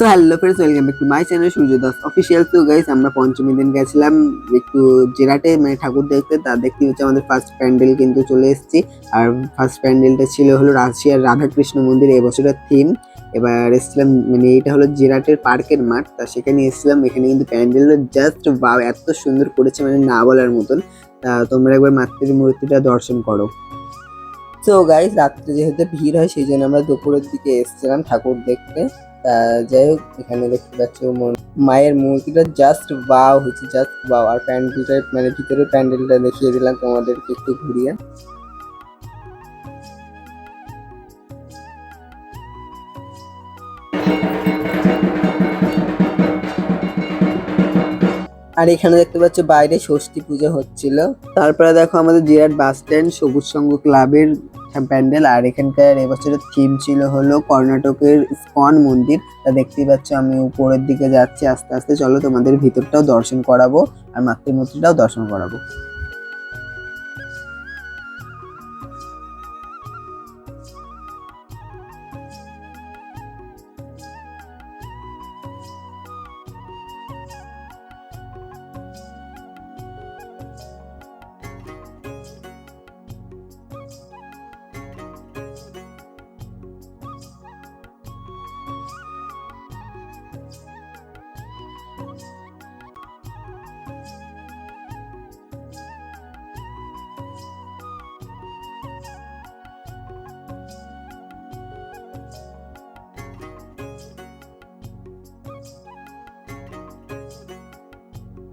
So hello friends welcome back to my channel Surya Das official তো guys আমরা পঞ্চমী দিন গেছিলাম একটু জেরাটে মানে ঠাকুর দেখতে। তা দেখতে হচ্ছে আমাদের ফার্স্ট প্যান্ডেল কিন্তু চলে এসেছি। আর ফার্স্ট প্যান্ডেলটা ছিল হলো রাশিয়ার রাধাকৃষ্ণ মন্দির এবছরের থিম এবার এসেছিলাম মানে এটা হলো জেরাটের পার্কের মাঠ। তা সেখানে এসেছিলাম, এখানে কিন্তু প্যান্ডেলটা জাস্ট বা এত সুন্দর করেছে মানে না বলার মতন। তা তোমরা একবার মাতৃ মূর্তিটা দর্শন করো। তো গাইস রাত্রে যেহেতু ভিড় হয়, সেই জন্য আমরা দুপুরের দিকে এসেছিলাম ঠাকুর দেখতে। যাই হোক, এখানে দেখতে পাচ্ছ মায়ের মূর্তিটা জাস্ট বাও হচ্ছে জাস্ট বাও আর প্যান্ডেলটা মানে ভিতরে প্যান্ডেলটা দেখিয়ে দিলাম তোমাদেরকে একটু ঘুরিয়ে। আর এখানে দেখতে পাচ্ছ বাইরে ষষ্ঠী পুজো হচ্ছিল। তারপরে দেখো আমাদের জিরাট বাস স্ট্যান্ড, সবুজ সংঘ ক্লাবের প্যান্ডেল। আর এখানকার এবছরের থিম ছিল হলো কর্ণাটকের স্কন মন্দির। তা দেখতেই পাচ্ছ, আমি উপরের দিকে যাচ্ছি, আস্তে আস্তে। চলো তোমাদের ভিতরটাও দর্শন করাবো, আর মাতৃমূর্তিটাও দর্শন করাবো।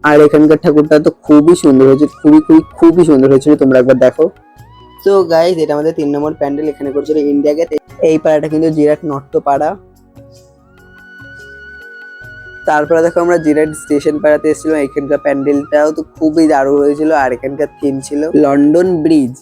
আর এখানকার ঠাকুরটা তো খুবই সুন্দর হয়েছে, খুবই খুবই খুবই সুন্দর হয়েছিল, তোমরা একবার দেখো। তো গাইজ এটা আমাদের তিন নম্বর প্যান্ডেল, এখানে করছিল ইন্ডিয়া গেট এই পাড়াটা কিন্তু জিরাট নর্তপাড়া তারপরে দেখো আমরা জিরাট স্টেশন পাড়াতে এসেছিলাম, এখানকার প্যান্ডেলটাও তো খুবই দারুণ হয়েছিল, আর এখানকার থিম ছিল লন্ডন ব্রিজ।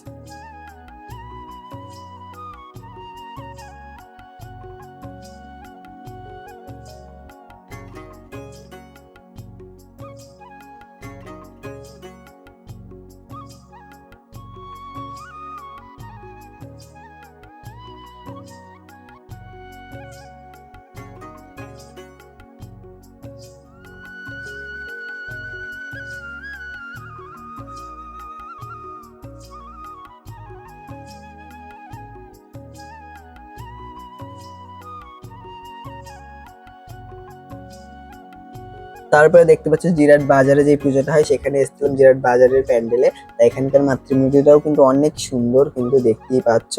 তারপরে দেখতে পাচ্ছ জিরাট বাজারে যে পুজোটা হয়, সেখানে এসেছিলাম জিরাট বাজারের প্যান্ডেলে। এখানকার মাতৃমূর্তিটাও কিন্তু অনেক সুন্দর কিন্তু দেখতেই পাচ্ছ।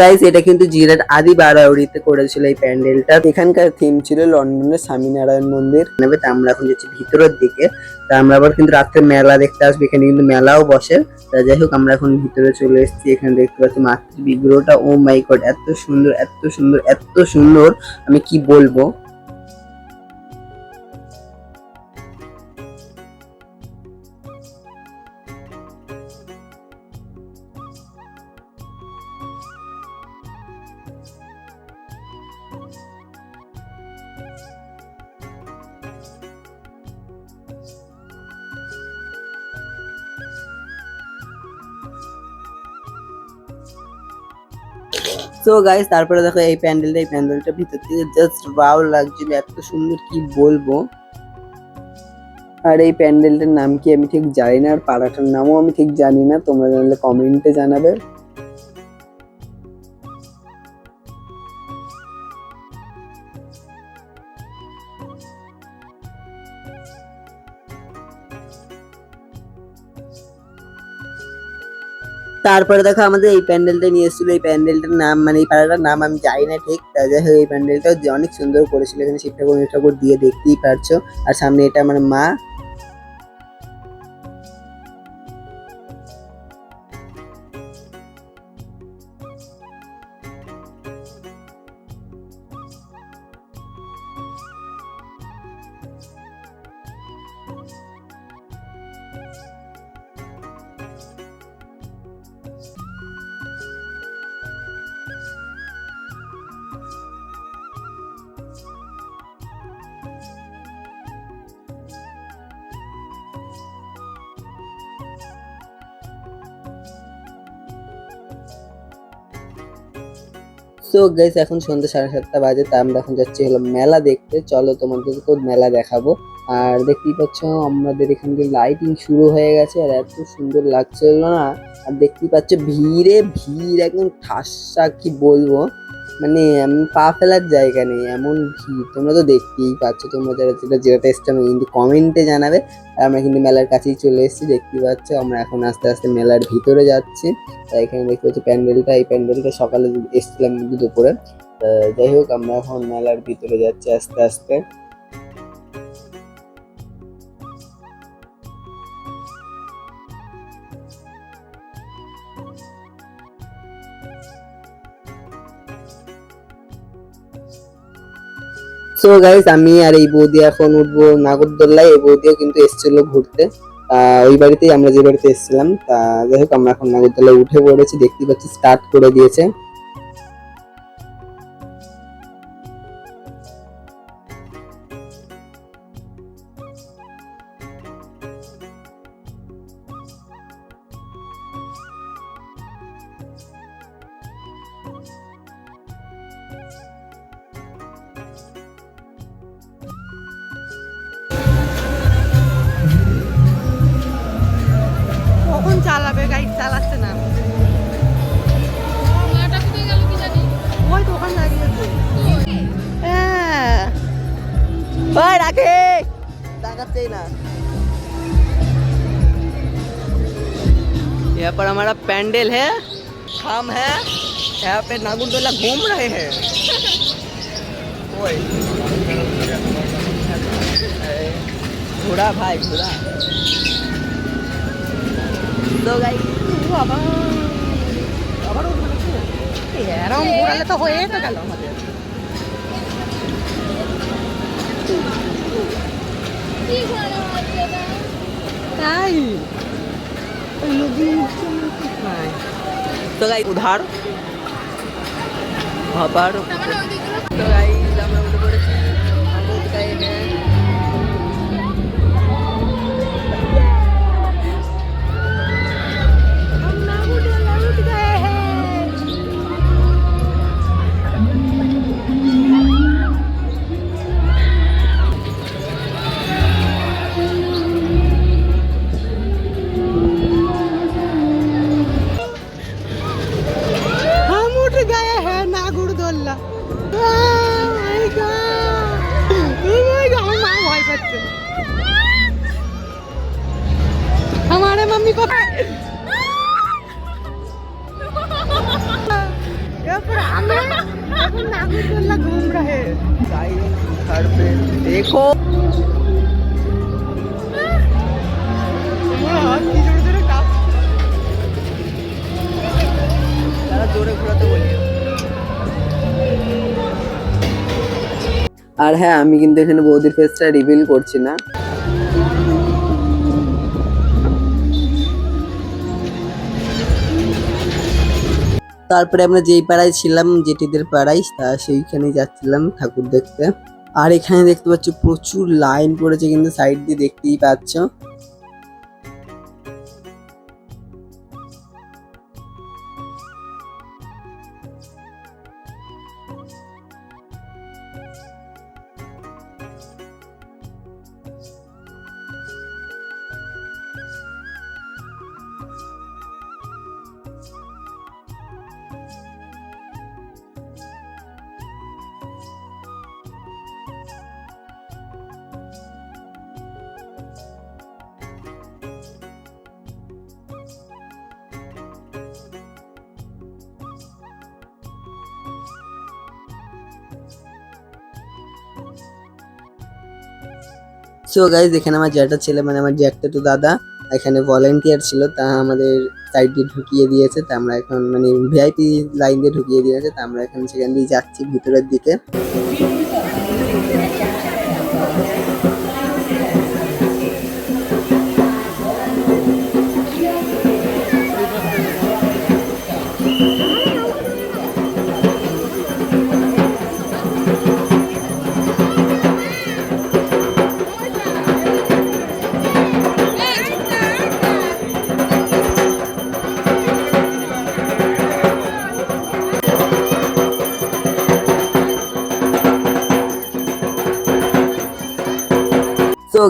গাইস এটা কিন্তু জিরাট আদি বারাউড়িতে করেছিল এই প্যান্ডেলটা। এখানকার থিম ছিল লন্ডনের স্বামীনারায়ণ মন্দির। নেবে তা আমরা এখন যাচ্ছি ভিতরের দিকে। তা আমরা আবার কিন্তু রাত্রে মেলা দেখতে আসব। এখানে কিন্তু মেলাও বসে। তা যাই হোক, আমরা এখন ভিতরে চলে এসেছি। এখানে দেখতে পাচ্ছি মাতৃ বিগ্রহটা ও মাই গড এত সুন্দর এত সুন্দর এত সুন্দর। আমি কি বলব? তো গাইস তারপরে দেখো এই প্যান্ডেলটা এই প্যান্ডেলটা ভিতর থেকে জাস্ট ওয়াও লাগছিল এত সুন্দর কি বলব। আর এই প্যান্ডেলটার নাম কি আমি ঠিক জানি না, আর পাড়াটার নামও আমি ঠিক জানি না, তোমরা জানলে কমেন্টে জানাবে। তারপরে দেখো আমাদের এই প্যান্ডেলটা নিয়ে এসেছিল। এই প্যান্ডেলটার নাম মানে এই পাড়াটার নাম আমি জানি না ঠিক। যাই হোক, এই প্যান্ডেলটা অনেক সুন্দর করেছিল। এখানে শিব ঠাকুর ঠাকুর দিয়ে দেখতেই পারছ। আর সামনে এটা আমার মা। সো গাইস এখন সন্ধ্যা সাড়ে সাতটা বাজে, তা আমরা এখন যাচ্ছি হলো মেলা দেখতে। চলো তোমাদেরকেও মেলা দেখাবো। আর দেখতেই পাচ্ছ, আমাদের এখান থেকে লাইটিং শুরু হয়ে গেছে, আর এত সুন্দর লাগছিল না। আর দেখতেই পাচ্ছ, ভিড়ে ভিড়, একদম ঠাসা, কি বলব? মানে পা ফেলার জায়গা নেই, এমন ভিড় তোমরা তো দেখতেই পাচ্ছ, তোমরা যারা যেটা যেটা টেস্ট আমি কিন্তু কমেন্টে জানাবে, আর আমরা কিন্তু মেলার কাছেই চলে এসেছি, দেখতেই পাচ্ছ, আমরা এখন আস্তে আস্তে মেলার ভিতরে যাচ্ছি। তাই এখানে দেখতে পাচ্ছি, প্যান্ডেলটা, এই প্যান্ডেলটা সকালে এসেছিলাম কিন্তু দুপুরে। যাই হোক, আমরা এখন মেলার ভিতরে যাচ্ছি আস্তে আস্তে। সো গাইস আমি আর এই বৌদি এখন উঠবো নাগরদোল্লায়। এই বৌদিও কিন্তু এসেছিল ঘুরতে। ওই বাড়িতেই আমরা যে বাড়িতে এসেছিলাম। তা, যাই হোক, আমরা এখন নাগরদোল্লায় উঠে পড়েছি। দেখতে পাচ্ছি স্টার্ট করে দিয়েছে। ওই রাখে ताकतचेही ना यहाँ पर हमारा पैंडल है हम है यहाँ पे नागुरदोला घूम रहे हैं ओए घोड़ा भाई घोड़ा তো গাই আবার আবার এরম ঘোরালে তো হয়ে তো গেল আমাদের তাই? তো গাই উধার ভাবার। তো গাই আমরা हमारे मम्मी पापा यहाँ पर हमें এখন নাগরদোল্লা घूम रहे घर पे देखो তোমার হাত কি জোরে জোরে কাঁপছে তারা জোরে ঘোরাতে বলি আর হ্যাঁ আমি কিন্তু এখানে বৌদির ফেসটা রিভিল করছি না তারপরে আমরা যেই পাড়ায় ছিলাম, জেঠিদের পাড়ায়, তা সেইখানে যাচ্ছিলাম ঠাকুর দেখতে। আর এখানে দেখতে পাচ্ছ প্রচুর লাইন পড়েছে কিন্তু সাইড দিয়ে দেখতেই পাচ্ছ। সো গাইজ এখানে আমার জ্যাটা ছেলে মানে আমার জ্যাকটা তো দাদা, এখানে ভলেন্টিয়ার ছিল, তা আমাদের সাইড দিয়ে ঢুকিয়ে দিয়েছে, তা আমরা এখন মানে ভিআইপি লাইন দিয়ে ঢুকিয়ে দিয়েছে, তা আমরা এখন সেখান দিয়ে যাচ্ছি ভিতরের দিকে।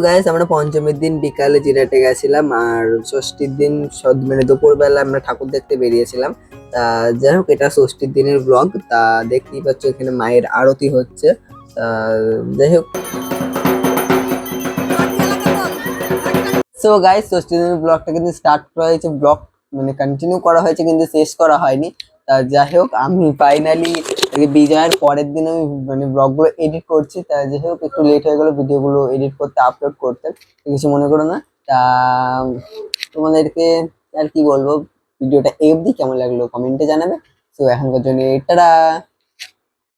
গাইস আমরা পঞ্চমীর দিন বিকালে জিরাটে গেছিলাম আর ষষ্ঠীর দিন মানে দুপুরবেলা আমরা ঠাকুর দেখতে বেরিয়েছিলাম। তা যাই হোক, এটা ষষ্ঠীর দিনের ব্লগ তা দেখতেই পাচ্ছ এখানে মায়ের আরতি হচ্ছে। যাই হোক। সো গাইস ষষ্ঠীর দিনের ব্লগটা কিন্তু স্টার্ট করা হয়েছে ব্লগ মানে কন্টিনিউ করা হয়েছে কিন্তু শেষ করা হয়নি। তা যাই হোক, আমি ফাইনালি বিজয়ের পরের দিন আমি মানে ব্লগগুলো এডিট করছি, তা যেহেতু একটু লেট হয়ে গেলো ভিডিওগুলো এডিট করতে আপলোড করতে। কিছু মনে করো না? তা, তোমাদেরকে আর কি বলব? ভিডিওটা এফডি কেমন লাগল? কমেন্টে জানাবে। তো এখনকার জন্য এটা